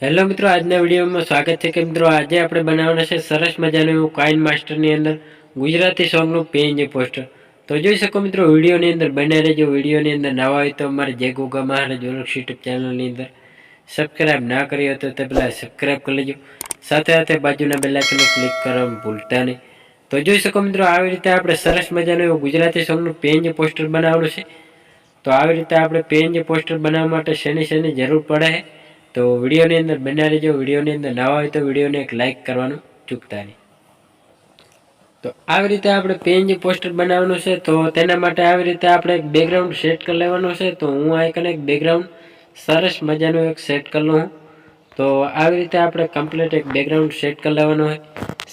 Hello મિત્રો, આજના વિડીયોમાં સ્વાગત છે કે મિત્રો, આજે આપણે બનાવવાના છે સરસ મજાનું એવું કાઇન માસ્ટરની અંદર ગુજરાતી સોંગનું પેજ પોસ્ટર તો જોઈ શકો મિત્રો, વિડીયોની અંદર બને રહેજો. વિડીયોની અંદર નવા હોય તો અમારે જે ગોગા મહારાજ ઓળખ યુટ્યુબ ચેનલની અંદર સબસ્ક્રાઈબ ના કરી હોય તો તે પહેલાં સબસ્ક્રાઈબ કરી લેજો. સાથે સાથે બાજુના બેલાઇકને ક્લિક કરવાનું ભૂલતા નહીં. તો જોઈ શકો મિત્રો, આવી રીતે આપણે સરસ મજાનું એવું ગુજરાતી સોંગનું પેજ પોસ્ટર બનાવવાનું છે. તો આવી રીતે આપણે પેજ પોસ્ટર બનાવવા માટે શેની શેની જરૂર પડે છે? તો વિડીયોની અંદર બન્યા રહેજો. વિડીયોની અંદર નવા હોય તો વિડીયોને એક લાઇક કરવાનું ચૂકતા નહીં. તો આવી રીતે આપણે પેનજી પોસ્ટર બનાવવાનું છે. તો તેના માટે આવી રીતે આપણે એક બેકગ્રાઉન્ડ સેટ કરી લેવાનું છે. તો હું આ એક બેકગ્રાઉન્ડ સરસ મજાનું એક સેટ કરી લઉં. તો આવી રીતે આપણે કમ્પ્લીટ એક બેકગ્રાઉન્ડ સેટ કરી લેવાનું હોય.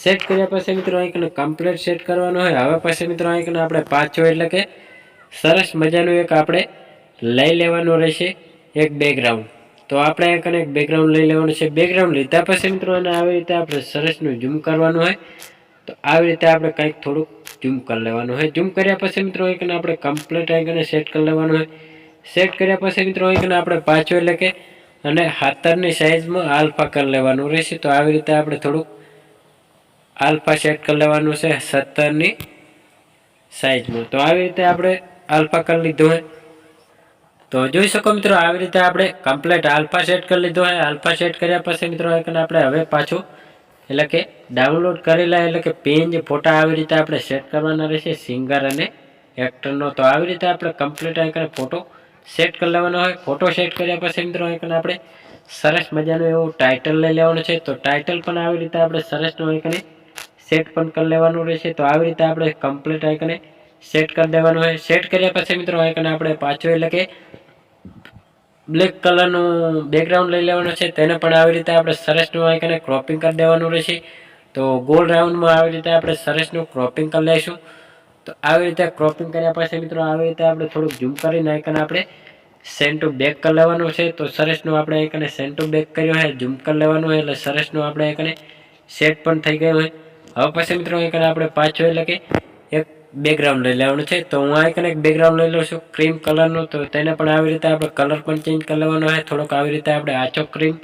સેટ કર્યા પછી મિત્રો અહીં કમ્પ્લીટ સેટ કરવાનું હોય. હવે પછી મિત્રો અહીં આપણે પાછો એટલે કે સરસ મજાનું એક આપણે લઈ લેવાનું રહેશે. એક બેકગ્રાઉન્ડ તો આપણે કનેક બેકગ્રાઉન્ડ લઈ લેવાનું છે. બેકગ્રાઉન્ડ લીધા પછી મિત્રો, અને આવી રીતે આપણે સરસનું ઝૂમ કરવાનું હોય, તો આવી રીતે આપણે કંઈક થોડુંક ઝૂમ કરી લેવાનું હોય. ઝૂમ કર્યા પછી મિત્રો અહીં કને આપણે કમ્પ્લીટ આઈકને કને સેટ કરી લેવાનું હોય. સેટ કર્યા પછી મિત્રો અહીં કને આપણે પાછો એટલે કે, અને હાથરની સાઇઝમાં આલ્ફા કરી લેવાનું રહેશે. તો આવી રીતે આપણે થોડુંક આલ્ફા સેટ કરી લેવાનું છે સત્તરની સાઇઝમાં તો આવી રીતે આપણે આલ્ફા કરી લીધું હોય. તો જોઈ શકો મિત્રો, આવી રીતે આપણે કમ્પ્લીટ આલ્ફા સેટ કરી લીધો હોય આલ્ફા સેટ કર્યા પછી મિત્રો આપણે હવે પાછું એટલે કે ડાઉનલોડ કરેલા એટલે કે પેન ફોટા આવી રીતે આપણે સેટ કરવાના રહેશે સિંગર અને એક્ટરનો તો આવી રીતે આપણે કમ્પ્લીટ અહીં ફોટો સેટ કરી લેવાનો હોય. ફોટો સેટ કર્યા પછી મિત્રો અહીં આપણે સરસ મજાનું એવું ટાઇટલ લઈ લેવાનું છે. તો ટાઇટલ પણ આવી રીતે આપણે સરસનું અહીં સેટ પણ કરી લેવાનું રહેશે. તો આવી રીતે આપણે કમ્પ્લીટ અહીં સેટ કરી દેવાનું હોય સેટ કર્યા પછી મિત્રો, અહીં આપણે પાછું એટલે કે બ્લેક કલરનું બેકગ્રાઉન્ડ લઈ લેવાનું છે, તેને પણ આવી રીતે આપણે સરસનું આઈકને ક્રોપિંગ કરી દેવાનું રહેશે. તો ગોલ રાઉન્ડમાં આવી રીતે આપણે સરસનું ક્રોપિંગ કરી લઈશું. તો આવી રીતે ક્રોપિંગ કર્યા પછી મિત્રો, આવી રીતે આપણે થોડુંક ઝૂમ કરીને આઈકન આપણે સેન્ટુ બેક કરી લેવાનું છે. તો સરસનું આપણે આઈકને સેન્ટુ બેક કર્યું હોય ઝૂમ કરી લેવાનું હોય એટલે સરસનું આપણે આઈકને સેટ પણ થઈ ગયું હોય હવે પછી મિત્રો આઈકને આપણે પાછું એટલે કે એક બેકગ્રાઉન્ડ લઈ લેવાનું છે. તો હું આ એક બેકગ્રાઉન્ડ લઈ લઉં છું. ક્રીમ કલરનું તો તેને પણ આવી રીતે આપણે કલર પણ ચેન્જ કરી લેવાનો હોય. થોડોક આવી રીતે આપણે આચો ક્રીમ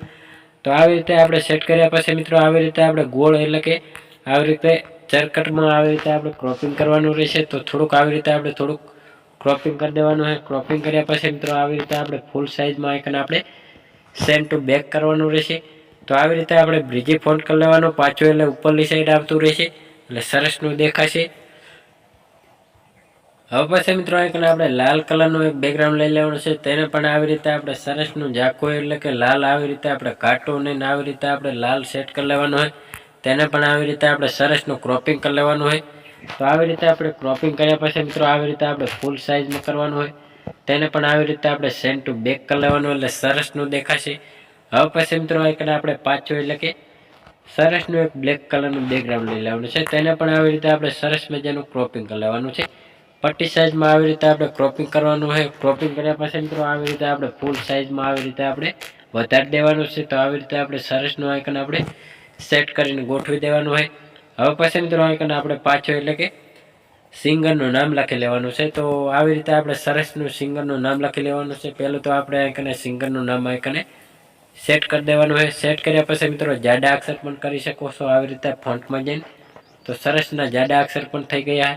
તો આવી રીતે આપણે સેટ કર્યા પછી મિત્રો આવી રીતે આપણે ગોળ એટલે કે આવી રીતે ચરકટમાં આવી રીતે આપણે ક્રોપિંગ કરવાનું રહેશે. તો થોડુંક આવી રીતે આપણે થોડુંક ક્રોપિંગ કરી દેવાનું હોય. ક્રોપિંગ કર્યા પછી મિત્રો આવી રીતે આપણે ફૂલ સાઇઝમાં આઈકન આપણે સેમ ટુ બેક કરવાનું રહેશે. તો આવી રીતે આપણે બ્રિજી ફોન્ટ કરી લેવાનું. પાછું એટલે ઉપરની સાઈડ આવતું રહેશે. એટલે સરસનું દેખાશે. હવે પછી મિત્રો એક આપણે લાલ કલરનું એક બેકગ્રાઉન્ડ લઈ લેવાનું છે. તેને પણ આવી રીતે આપણે સરસનું ઝાંખું એટલે કે લાલ આવી રીતે આપણે કાટું ને આવી રીતે આપણે લાલ સેટ કરી લેવાનું હોય. તેને પણ આવી રીતે આપણે સરસનું ક્રોપિંગ કરી લેવાનું હોય. તો આવી રીતે આપણે ક્રોપિંગ કર્યા પછી મિત્રો આવી રીતે આપણે ફૂલ સાઇઝમાં કરવાનું હોય. તેને પણ આવી રીતે આપણે સેન્ટ ટુ બેક કરી લેવાનું એટલે સરસનું દેખાશે. હવે પછી મિત્રો એક આપણે પાછું એટલે કે સરસનું એક બ્લેક કલરનું બેકગ્રાઉન્ડ લઈ લેવાનું છે. તેને પણ આવી રીતે આપણે સરસ મજાનું ક્રોપિંગ કરી લેવાનું છે. પટ્ટી સાઇઝમાં આવી રીતે આપણે ક્રોપિંગ કરવાનું હોય ક્રોપિંગ કર્યા પછી મિત્રો આવી રીતે આપણે ફૂલ સાઇઝમાં આવી રીતે આપણે વધારી દેવાનું છે. તો આવી રીતે આપણે સરસનું આઇકન આપણે સેટ કરીને ગોઠવી દેવાનું હોય. હવે પછી મિત્રો આઇકન આપણે પાછો એટલે કે સિંગરનું નામ લખી લેવાનું છે. તો આવી રીતે આપણે સરસનું સિંગરનું નામ લખી લેવાનું છે. પહેલું તો આપણે આઇકને સિંગરનું નામ આઇકને સેટ કરી દેવાનું હોય. સેટ કર્યા પછી મિત્રો જાડા અક્ષર પણ કરી શકો છો. આવી રીતે ફોન્ટમાં જઈને તો સરસના જાડા અક્ષર પણ થઈ ગયા.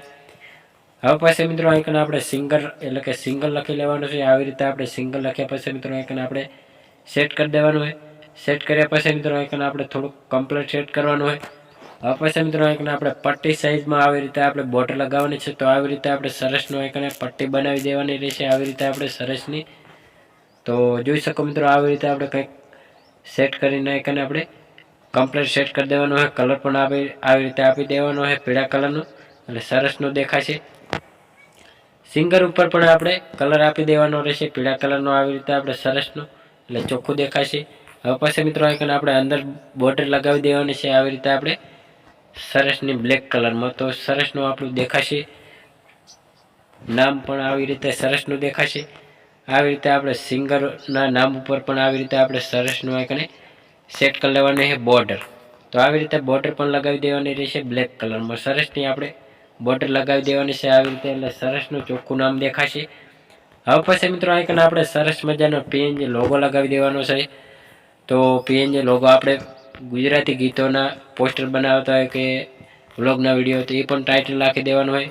હવે પછી મિત્રો અહીં આપણે સિંગલ એટલે કે સિંગલ લખી લેવાનું છે. આવી રીતે આપણે સિંગલ લખ્યા પછી મિત્રો અહીં આપણે સેટ કરી દેવાનું હોય સેટ કર્યા પછી મિત્રો અહીં આપણે થોડુંક કમ્પ્લીટ સેટ કરવાનું હોય હવે પછી મિત્રો અહીં આપણે પટ્ટી સાઇઝમાં આવી રીતે આપણે બોર્ડર લગાવવાની છે. તો આવી રીતે આપણે સરસનું અહીં પટ્ટી બનાવી દેવાની રહેશે. આવી રીતે આપણે સરસની, તો જોઈ શકો મિત્રો આવી રીતે આપણે કંઈક સેટ કરીને અહીં આપણે કમ્પ્લીટ સેટ કરી દેવાનું હોય કલર પણ આપી, આવી રીતે આપી દેવાનો હોય પીળા કલરનો એટલે સરસનો દેખાશે સિંગર ઉપર પણ આપણે કલર આપી દેવાનો રહેશે. પીળા કલરનો આવી રીતે આપણે સરસનો એટલે ચોખ્ખું દેખાશે. હવે પછી મિત્રો આઈકન આપણે અંદર બોર્ડર લગાવી દેવાની છે. આવી રીતે આપણે સરસની બ્લેક કલરમાં તો સરસનું આપણું દેખાશે. નામ પણ આવી રીતે સરસનું દેખાશે. આવી રીતે આપણે સિંગરના નામ ઉપર પણ આવી રીતે આપણે સરસનું આઈકને સેટ કરી લેવાનું છે બોર્ડર તો આવી રીતે બોર્ડર પણ લગાવી દેવાની રહેશે બ્લેક કલરમાં સરસની આપણે બોર્ડર લગાવી દેવાની છે આવી રીતે, એટલે સરસનું ચોખ્ખું નામ દેખાશે. હવે પછી મિત્રો આઈકન આપણે સરસ મજાનો પેન લોગો લગાવી દેવાનો છે. તો પીએનજી લોગો આપણે ગુજરાતી ગીતોના પોસ્ટર બનાવતા હોય કે વ્લોગના વીડિયો તો એ પણ ટાઇટલ રાખી દેવાનો હોય.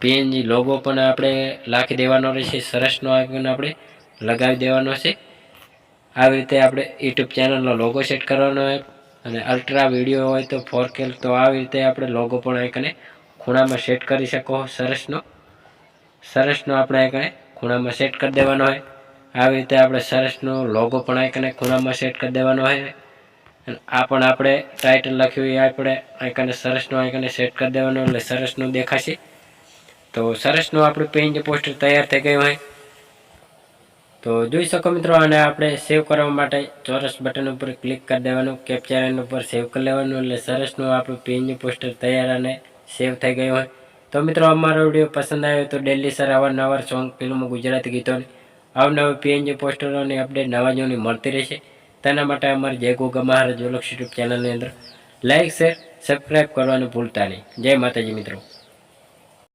પીએનજી લોગો પણ આપણે રાખી દેવાનો રહેશે, સરસનો આઈકન આપણે લગાવી દેવાનો છે. આવી રીતે આપણે યુટ્યુબ ચેનલનો લોગો સેટ કરવાનો હોય. અને અલ્ટ્રા વીડિયો હોય તો ફોર તો આવી રીતે આપણે લોગો પણ આઇકને ખૂણામાં સેટ કરી શકો સરસનો. સરસનો આપણે આંકણે ખૂણામાં સેટ કરી દેવાનો હોય. આવી રીતે આપણે સરસનો લોગો પણ આઇકને ખૂણામાં સેટ કરી દેવાનો હોય. આ પણ આપણે ટાઇટલ લખ્યું એ આપણે આઇકને સરસનો આઇકને સેટ કરી દેવાનો એટલે સરસનું દેખાશે. તો સરસનું આપણું પેઇન્ટ પોસ્ટર તૈયાર થઈ ગયું હોય. તો જોઈ શકો મિત્રો અને આપણે સેવ કરવા માટે ચોરસ બટન ઉપર ક્લિક કરી દેવાનું કેપ્ચર ઉપર સેવ કરી લેવાનું એટલે સરસનું આપણું પેજનું પોસ્ટર તૈયાર અને સેવ થઈ ગયો હોય. તો મિત્રો, અમારો વીડિયો પસંદ આવ્યો તો ડેલી સર અવારનવાર સોંગ ફિલ્મો ગુજરાતી ગીતોની અવનવી પીએનજી પોસ્ટરોની અપડેટ નવા જોની મળતી રહેશે. તેના માટે અમારી જય ગોગા મહારાજ ઓલક્ષ યુટ્યુબ ચેનલની અંદર લાઇક શેર સબસ્ક્રાઈબ કરવાનું ભૂલતા નહીં. જય માતાજી મિત્રો.